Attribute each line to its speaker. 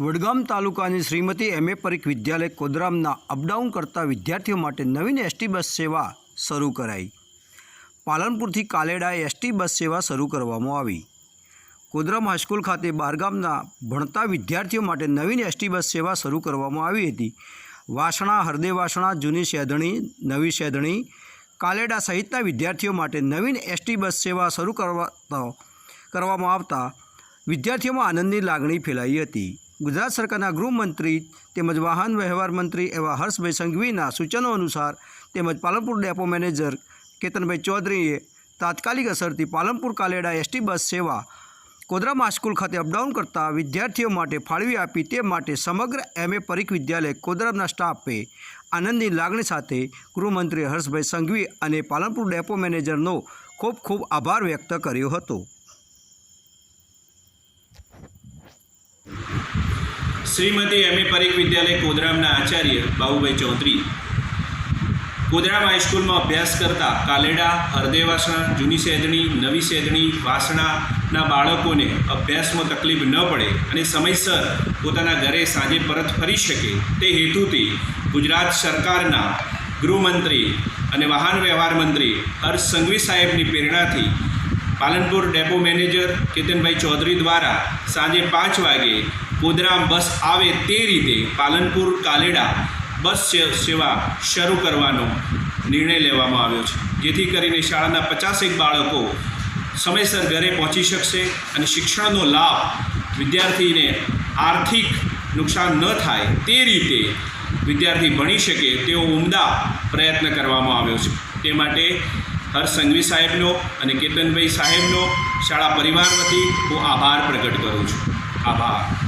Speaker 1: વડગામ તાલુકાની Shrimati M. A. Parikh વિદ્યાલય કોદરામના અપડાઉન કરતા વિદ્યાર્થીઓ માટે નવીન એસટી બસ સેવા શરૂ કરાઈ. પાલનપુરથી કાલેડા એસટી બસ સેવા શરૂ કરવામાં આવી. કોદરામ હાઈસ્કૂલ ખાતે બારગામના ભણતા વિદ્યાર્થીઓ માટે નવીન એસટી બસ સેવા શરૂ કરવામાં આવી હતી. વાસણા હરદે વાસણા જૂની શેધણી, નવી શેધણી, કાલેડા સહિતના વિદ્યાર્થીઓ માટે નવીન એસટી બસ સેવા શરૂ કરવા કરવામાં આવતા વિદ્યાર્થીઓમાં આનંદની લાગણી ફેલાઈ હતી. ગુજરાત સરકારના ગૃહમંત્રી તેમજ વાહન વ્યવહાર મંત્રી એવા હર્ષભાઈ સંઘવીના સૂચનો અનુસાર તેમજ પાલનપુર ડેપો મેનેજર કેતનભાઈ ચૌધરીએ તાત્કાલિક અસરથી પાલનપુર કાલેડા એસટી બસ સેવા કોદરામ હાઈસ્કૂલ ખાતે અપડાઉન કરતા વિદ્યાર્થીઓ માટે ફાળવી આપી તે માટે સમગ્ર એમ એ પરીખ વિદ્યાલય કોદરાના સ્ટાફે આનંદની લાગણી સાથે ગૃહમંત્રી હર્ષભાઈ સંઘવી અને પાલનપુર ડેપો મેનેજરનો ખૂબ ખૂબ આભાર વ્યક્ત કર્યો હતો.
Speaker 2: શ્રીમતી એમ. એ. પરીખ વિદ્યાલય કોદરામના આચાર્ય બાબુભાઈ ચૌધરી. કોદરામ હાઈસ્કૂલમાં અભ્યાસ કરતા કાલેડા, હરદેવાસણા, જૂની સેદણી, નવી સેદણી, વાસણાના બાળકોને અભ્યાસમાં તકલીફ ન પડે અને સમયસર પોતાના ઘરે સાંજે પરત ફરી શકે તે હેતુથી ગુજરાત સરકારના ગૃહમંત્રી અને વાહન વ્યવહાર મંત્રી હર્ષ સંઘવી સાહેબની પ્રેરણાથી પાલનપુર ડેપો મેનેજર કેતનભાઈ ચૌધરી દ્વારા સાંજે પાંચ વાગે ગોધરામ બસ આવે તે રીતે પાલનપુર કાલેડા બસ સેવા શરૂ કરવાનો નિર્ણય લેવામાં આવ્યો છે. જેથી કરીને શાળાના પચાસેક બાળકો સમયસર ઘરે પહોંચી શકશે અને શિક્ષણનો લાભ વિદ્યાર્થીને આર્થિક નુકસાન ન થાય તે રીતે વિદ્યાર્થી ભણી શકે તેવો ઉમદા પ્રયત્ન કરવામાં આવ્યો છે. તે માટે હર્ષ સંઘવી સાહેબનો અને કેતનભાઈ સાહેબનો શાળા પરિવાર વતી હું આભાર પ્રગટ કરું છું. આભાર.